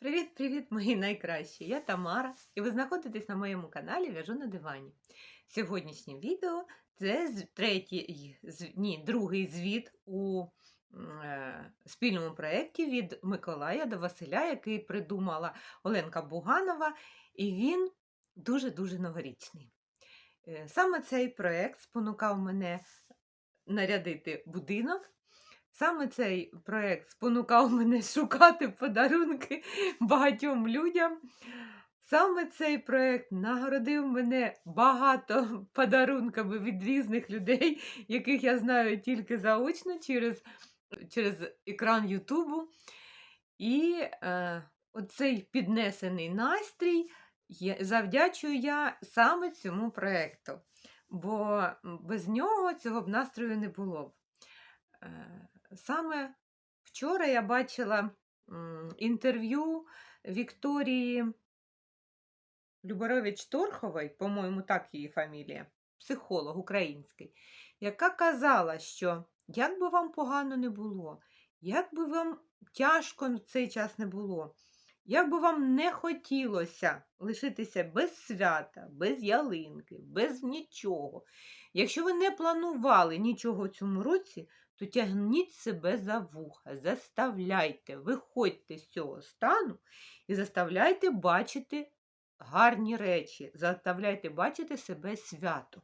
Привіт-привіт, мої найкращі! Я Тамара, і ви знаходитесь на моєму каналі В'яжу на дивані. Сьогоднішнє відео це третій, ні, другий звіт у е, спільному проєкті від Миколая до Василя, який придумала Оленка Буганова, і він дуже-дуже новорічний. Е, Саме цей проєкт спонукав мене нарядити будинок. Саме цей проєкт спонукав мене шукати подарунки багатьом людям. Саме цей проєкт нагородив мене багато подарунками від різних людей, яких я знаю тільки заочно через, через екран Ютубу. І е, оцей піднесений настрій завдячую я саме цьому проєкту, бо без нього цього б настрою не було б. Е, Саме вчора я бачила інтерв'ю Вікторії Любарович Торхової, по-моєму, так її фамілія, психолог український, яка казала, що як би вам погано не було, як би вам тяжко в цей час не було, як би вам не хотілося лишитися без свята, без ялинки, без нічого. Якщо ви не планували нічого в цьому році, то тягніть себе за вуха, заставляйте, виходьте з цього стану і заставляйте бачити гарні речі, заставляйте бачити себе свято.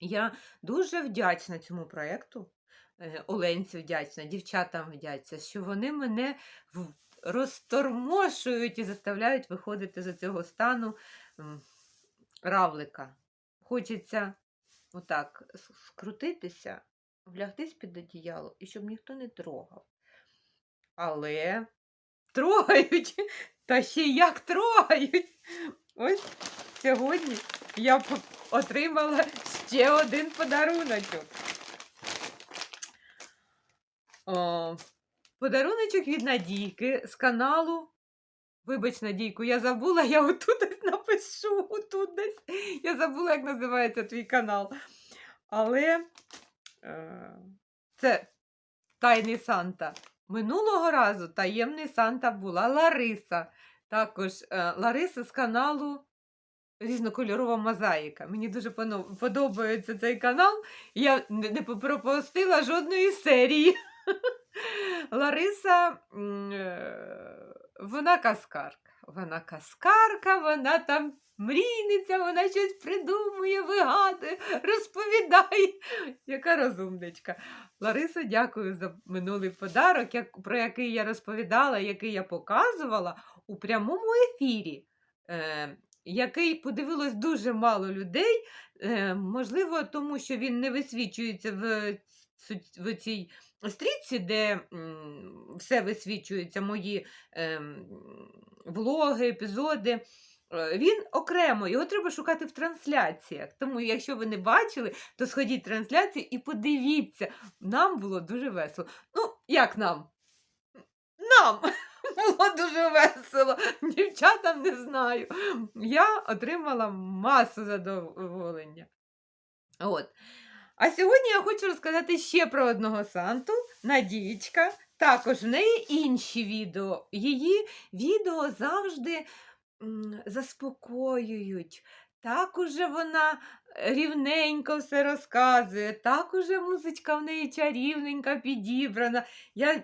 Я дуже вдячна цьому проєкту. е, Оленці вдячна, дівчатам вдячна, що вони мене розтормошують і заставляють виходити з цього стану равлика. Хочеться отак скрутитися, влягтись під одіяло і щоб ніхто не трогав. Але трогають, та ще як трогають. Ось сьогодні я отримала ще один подаруночок. О, подаруночок від Надійки з каналу. Вибач, Надійку, я забула, я отут десь напишу, отут десь. Я забула, як називається твій канал. Але це Тайний Санта. Минулого разу таємний Санта була Лариса. Також е, Лариса з каналу Різнокольорова мозаїка. Мені дуже подобається цей канал. Я не, не пропустила жодної серії. Лариса, е, вона каскарка. Вона каскарка, вона там мрійниця, вона щось придумує, вигадує, розповідає. Яка розумничка. Лариса, дякую за минулий подарок, про який я розповідала, який я показувала у прямому ефірі. Е, який подивилось дуже мало людей, е, можливо, тому що він не висвічується в, в цій стрічці, де м, все висвічується, мої ем, влоги, епізоди. Е, Він окремо, його треба шукати в трансляціях. Тому, якщо ви не бачили, то сходіть в трансляцію і подивіться. Нам було дуже весело. Ну, як нам? Нам було дуже весело. Дівчатам не знаю. Я отримала масу задоволення. От. А сьогодні я хочу розказати ще про одного Санту, Надієчка. Також в неї інші відео. Її відео завжди заспокоюють. Так уже вона рівненько все розказує, так уже музичка в неї чарівненька підібрана. Я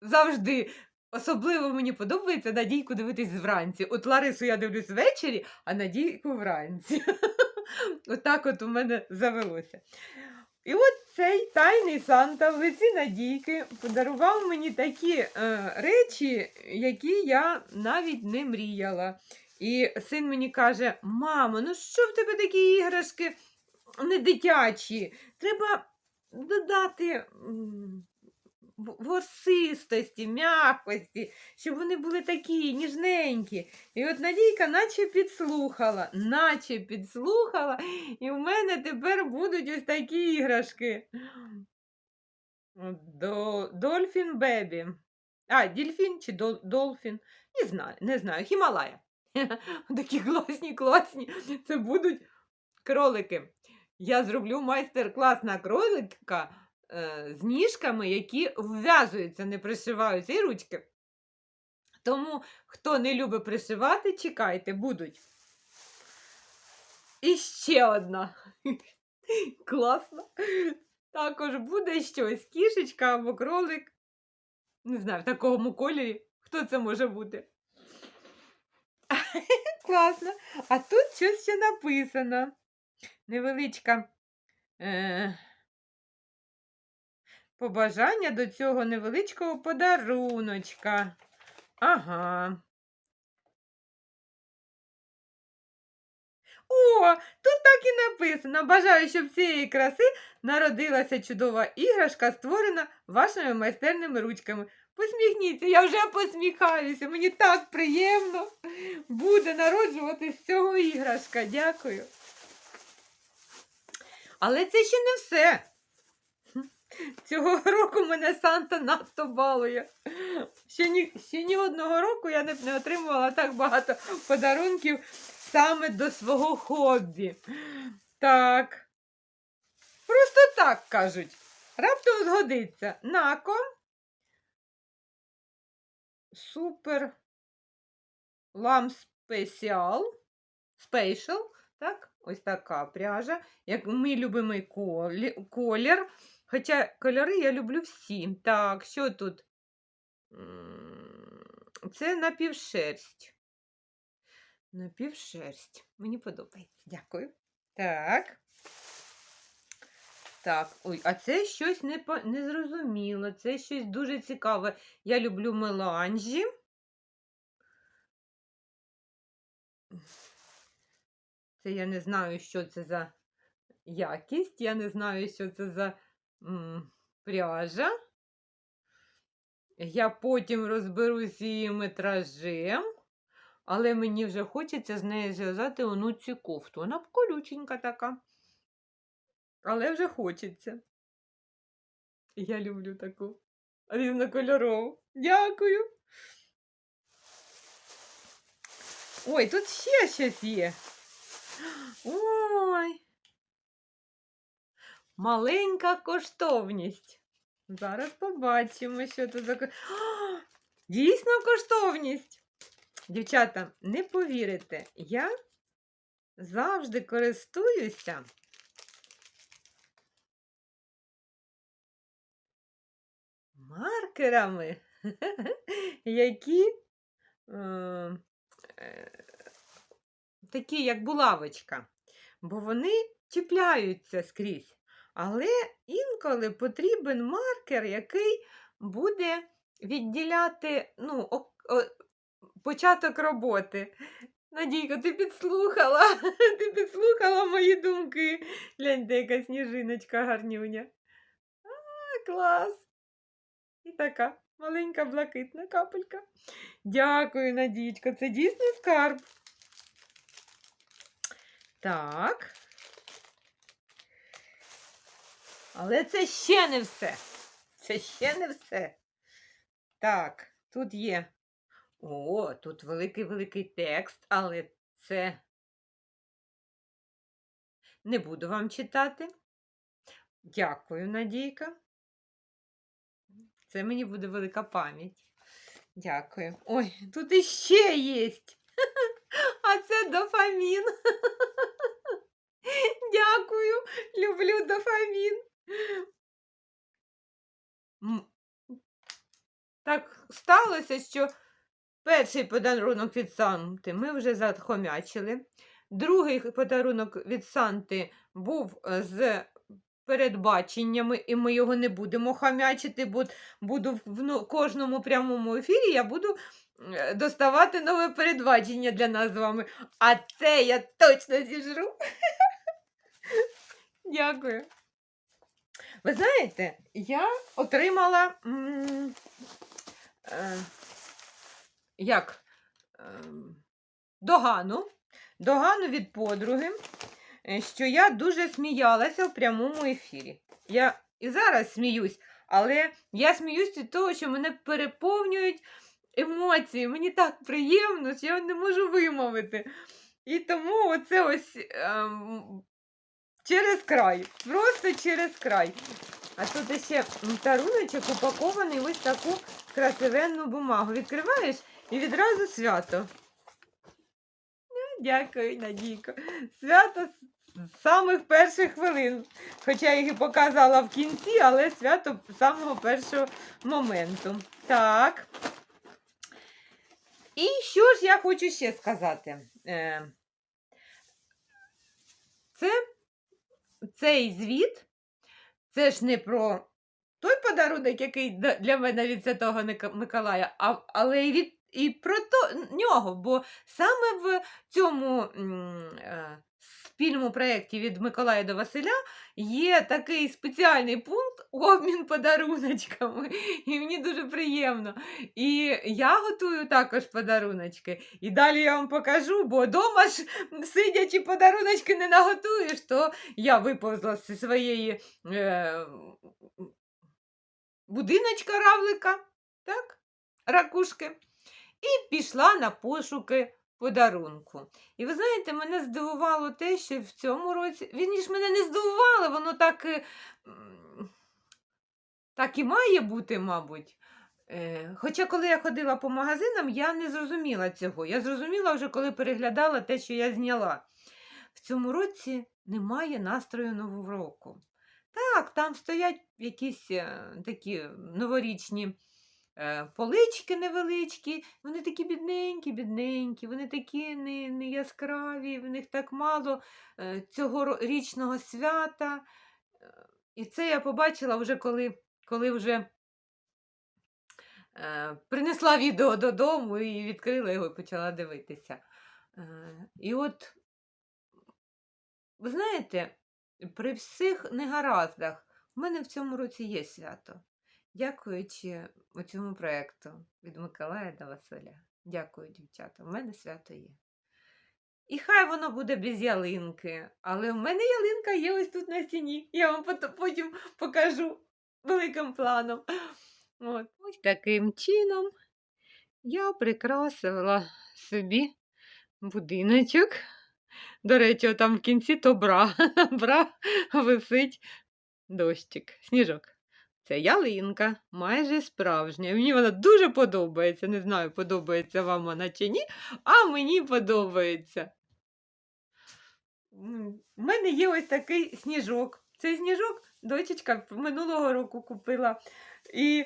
завжди особливо мені подобається Надійку дивитись вранці. От Ларису я дивлюсь ввечері, а Надійку вранці. Отак от у мене завелося. І от цей тайний Санта в лиці Надійки подарував мені такі е, речі, які я навіть не мріяла. І син мені каже: мамо, ну що в тебе такі іграшки не дитячі? Треба додати ворсистості, м'якості, щоб вони були такі ніжненькі. І от Надійка наче підслухала, наче підслухала, і в мене тепер будуть ось такі іграшки. До... Дольфін Бебі. А, дельфін чи дол... Долфін? Не знаю, не знаю. Хімалая. Такі класні, класні. Це будуть кролики. Я зроблю майстер-клас на кролика з ніжками, які вв'язуються, не пришиваються, і ручки. Тому, хто не любить пришивати, чекайте, будуть. І ще одна. Класно. Також буде щось. Кішечка або кролик. Не знаю, в такому кольорі. Хто це може бути? Класно. А тут щось ще написано. Невеличка. Е- побажання до цього невеличкого подаруночка. Ага. О, тут так і написано. Бажаю, щоб цієї краси народилася чудова іграшка, створена вашими майстерними ручками. Посміхніться, я вже посміхаюся. Мені так приємно буде народжувати з цього іграшка. Дякую. Але це ще не все. Цього року мене Санта надто балує. Ще ні, ще ні одного року я не, не отримувала так багато подарунків саме до свого хобі. Так. Просто так кажуть. Раптом згодиться. Нако. Супер. Лам спеціал. Спейшл. Так, ось така пряжа. Як мій любимий колір. Хоча кольори я люблю всі. Так, що тут? Це напівшерсть. Напівшерсть. Мені подобається. Дякую. Так. Так, ой, а це щось не, незрозуміло. Це щось дуже цікаве. Я люблю меланжі. Це я не знаю, що це за якість. Я не знаю, що це за пряжа. Я потім розберусь її метражем, але мені вже хочеться з нею зв'язати онуці кофту. Вона колюченька така. Але вже хочеться. Я люблю таку різнокольорову. Дякую. Ой, тут ще щось є. Ой. Маленька коштовність. Зараз побачимо, що тут за. ко- Дійсно коштовність. Дівчата, не повірите, я завжди користуюся маркерами, які е, е, такі, як булавочка, бо вони чіпляються скрізь. Але інколи потрібен маркер, який буде відділяти ну, о- о- початок роботи. Надійка, ти підслухала, ти підслухала мої думки. Гляньте, яка сніжиночка гарнюня. А, клас. І така маленька блакитна капелька. Дякую, Надічко, це дійсно скарб. Так. Але це ще не все. Це ще не все. Так, тут є. О, тут великий-великий текст, але це не буду вам читати. Дякую, Надійка. Це мені буде велика пам'ять. Дякую. Ой, тут іще є. А це дофамін. Дякую, люблю дофамін. Так сталося, що перший подарунок від Санти ми вже захомячили. Другий подарунок від Санти був е, з передбаченнями, і ми його не будемо хамячити, бо буду в в ну, кожному прямому ефірі я буду е, доставати нове передбачення для нас з вами. А це я точно зіжру. Дякую. Ви знаєте, я отримала м, е, як ем, догану, догану від подруги, е, що я дуже сміялася в прямому ефірі. Я і зараз сміюсь, але я сміюсь від того, що мене переповнюють емоції. Мені так приємно, що я не можу вимовити. І тому оце ось ем, через край. Просто через край. А тут ще таруночок упакований ось таку красивенну бумагу. Відкриваєш і відразу свято. Ну, Дякую, Надійко. Свято з самих перших хвилин. Хоча я їх і показала в кінці, але свято з самого першого моменту. Так. І що ж я хочу ще сказати? Е, Це цей звіт, це ж не про той подарунок, який для мене від Святого Миколая, а, але і від і про то, нього. Бо саме в цьому е, спільному проєкті від Миколая до Василя є такий спеціальний пункт обмін подаруночками. І мені дуже приємно. І я готую також подаруночки. І далі я вам покажу, бо вдома ж сидячи подаруночки не наготуєш, то я виповзла зі своєї е, будиночка равлика, так, ракушки, і пішла на пошуки подарунку. І ви знаєте, мене здивувало те, що в цьому році. Він ж мене не здивувало, воно так, і, так і має бути, мабуть. Е, Хоча, коли я ходила по магазинам, я не зрозуміла цього. Я зрозуміла вже, коли переглядала те, що я зняла. В цьому році немає настрою Нового року. Так, там стоять якісь е, такі новорічні е, полички невеличкі, вони такі бідненькі, бідненькі, вони такі не, не яскраві, в них так мало е, цього річного свята. Е, І це я побачила вже коли, коли вже е, принесла відео додому і відкрила його і почала дивитися. Е, І от, ви знаєте, при всіх негараздах в мене в цьому році є свято. Дякуючи цьому проєкту від Миколая до Василя. Дякую, дівчата. У мене свято є. І хай воно буде без ялинки, але в мене ялинка є ось тут на стіні. Я вам потім покажу великим планом. От. Ось таким чином я прикрасила собі будиночок. До речі, там в кінці то бра. бра висить дощик, сніжок. Це ялинка, майже справжня. Мені вона дуже подобається. Не знаю, подобається вам вона чи ні, а мені подобається. У мене є ось такий сніжок. Цей сніжок дочечка минулого року купила. І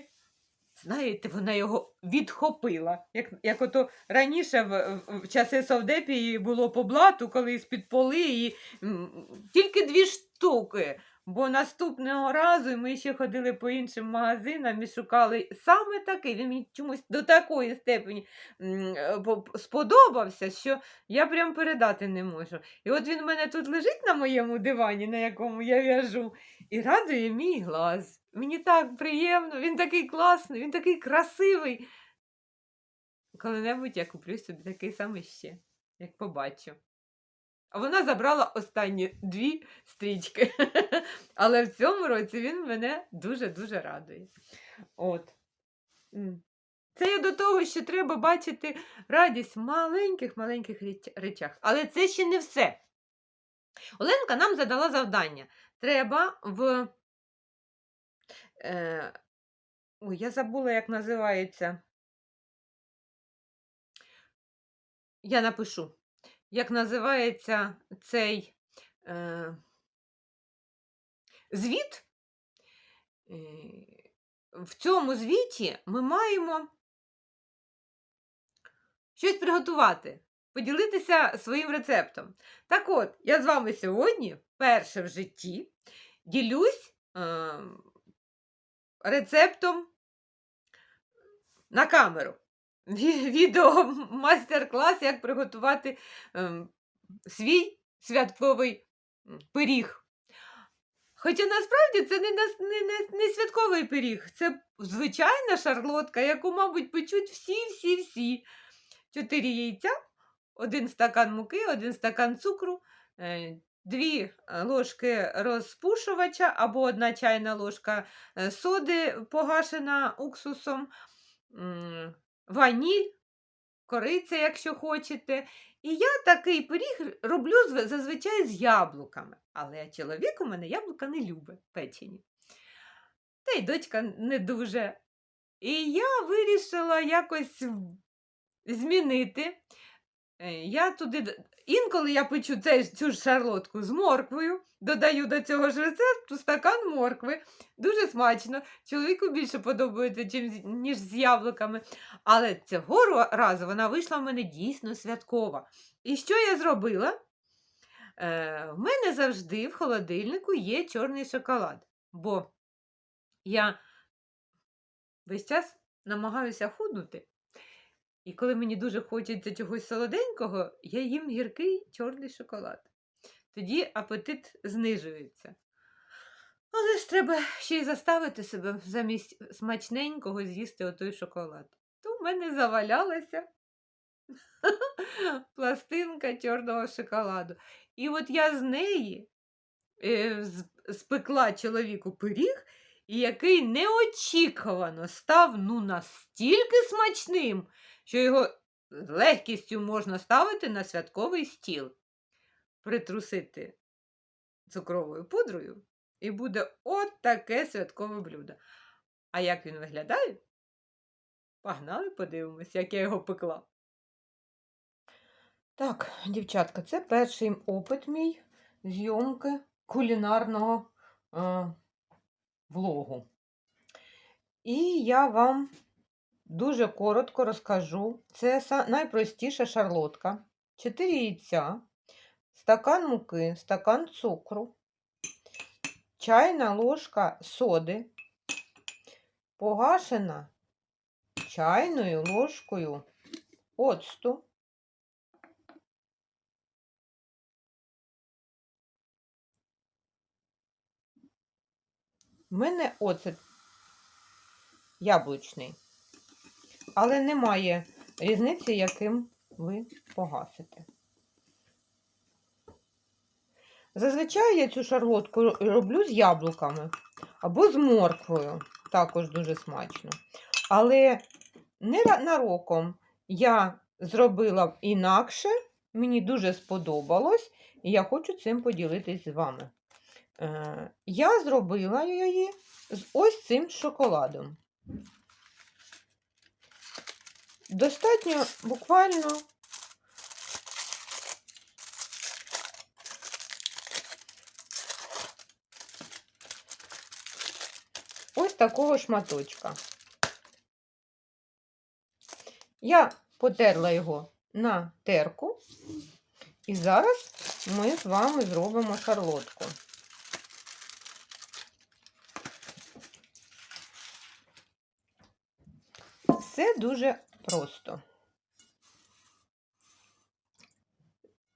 знаєте, вона його відхопила. Як, як ото раніше в, в- часи Совдепії було по блату, коли з-під поли, і м, тільки дві штуки. Бо наступного разу ми ще ходили по іншим магазинам і шукали саме такий. Він мені чомусь до такої степені е, по- сподобався, що я прям передати не можу. І от він в мене тут лежить на моєму дивані, на якому я в'яжу, і радує мій глаз. Мені так приємно, він такий класний, він такий красивий. Коли-небудь я куплю собі такий самий ще, як побачу. А вона забрала останні дві стрічки. Але в цьому році він мене дуже-дуже радує. От. Це я до того, що треба бачити радість в маленьких-маленьких речах. Але це ще не все. Оленка нам задала завдання. Треба в. Е, ой, я забула, як називається. Я напишу, як називається цей е, звіт. Е, в цьому звіті ми маємо щось приготувати, поділитися своїм рецептом. Так от, я з вами сьогодні, вперше в житті, ділюсь е, рецептом на камеру. Ві- Відео майстер-клас, як приготувати ем, свій святковий пиріг. Хоча насправді це не, не, не, не святковий пиріг, це звичайна шарлотка, яку, мабуть, печуть всі-всі-всі. Чотири яйця, один стакан муки, один стакан цукру, е, дві е, ложки розпушувача або одна чайна ложка е, соди погашена уксусом, ваніль, кориця, якщо хочете. І я такий пиріг роблю зазвичай з яблуками. Але чоловік у мене яблука не любить печені. Та й дочка не дуже. І я вирішила якось змінити. Е, Я туди інколи я печу цей, цю ж шарлотку з морквою, додаю до цього ж рецепту стакан моркви. Дуже смачно. Чоловіку більше подобається, ніж з яблуками. Але цього разу вона вийшла в мене дійсно святкова. І що я зробила? Е, в мене завжди в холодильнику є чорний шоколад, бо я весь час намагаюся худнути. І коли мені дуже хочеться чогось солоденького, я їм гіркий чорний шоколад. Тоді апетит знижується. Але ж треба ще й заставити себе замість смачненького з'їсти отой шоколад. То в мене завалялася пластинка чорного шоколаду. І от я з неї е, спекла чоловіку пиріг, який неочікувано став ну настільки смачним, що його з легкістю можна ставити на святковий стіл, притрусити цукровою пудрою, і буде от таке святкове блюдо. А як він виглядає? Погнали, подивимось, як я його пекла. Так, дівчатка, це перший опит мій зйомки кулінарного е, влогу. І я вам дуже коротко розкажу. Це найпростіша шарлотка. 4 яйця, стакан муки, стакан цукру, чайна ложка соди, погашена чайною ложкою оцту. У мене оцет яблучний, але немає різниці, яким ви погасите. Зазвичай я цю шарлотку роблю з яблуками або з морквою, також дуже смачно. Але ненароком я зробила інакше, мені дуже сподобалось, і я хочу цим поділитись з вами. Е, Я зробила її з ось цим шоколадом. Достатньо буквально ось такого шматочка. Я потерла його на терку, і зараз ми з вами зробимо шарлотку. Все дуже просто.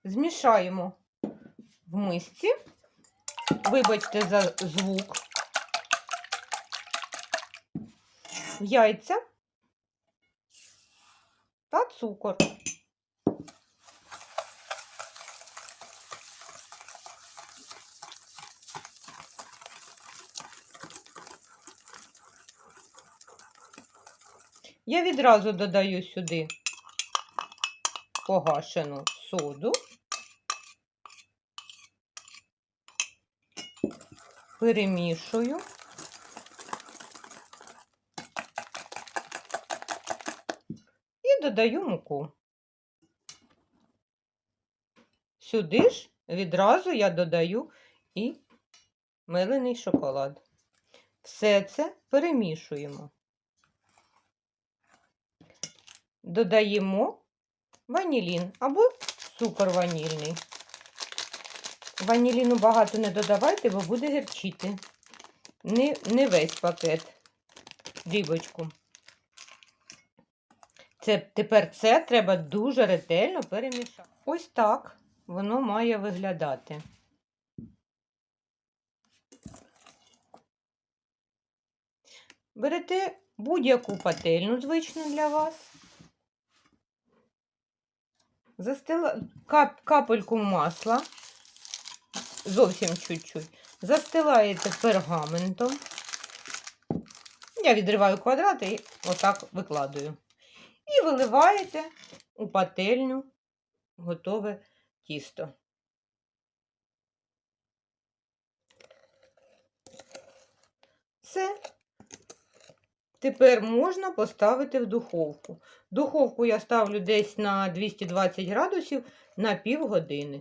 Змішаємо в мисці. Вибачте за звук. Яйця та цукор. Я відразу додаю сюди погашену соду, перемішую. І додаю муку. Сюди ж відразу я додаю і мелений шоколад. Все це перемішуємо. Додаємо ванілін або цукор ванільний. Ваніліну багато не додавайте, бо буде гірчити. Не, не весь пакет, дрібочку. Це, тепер це треба дуже ретельно перемішати. Ось так воно має виглядати. Берете будь-яку пательню звичну для вас. Застила кап, капельку масла, зовсім чуть-чуть. Застилаєте пергаментом. Я відриваю квадрати і отак викладаю. І виливаєте у пательню готове тісто. Все. Тепер можна поставити в духовку. Духовку я ставлю десь на 220 градусів на півгодини.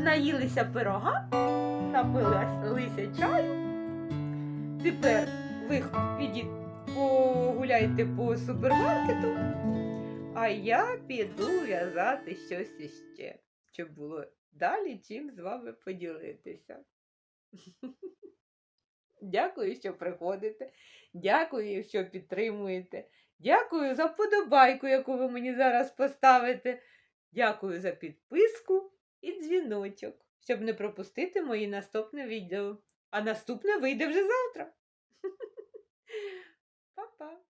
Наїлися пирога, напилися чаю. Тепер ви підіть погуляйте по супермаркету, а я піду в'язати щось іще, щоб було далі чим з вами поділитися. Дякую, що приходите. Дякую, що підтримуєте. Дякую за вподобайку, яку ви мені зараз поставите. Дякую за підписку і дзвіночок, щоб не пропустити мої наступне відео. А наступне вийде вже завтра. Па-па!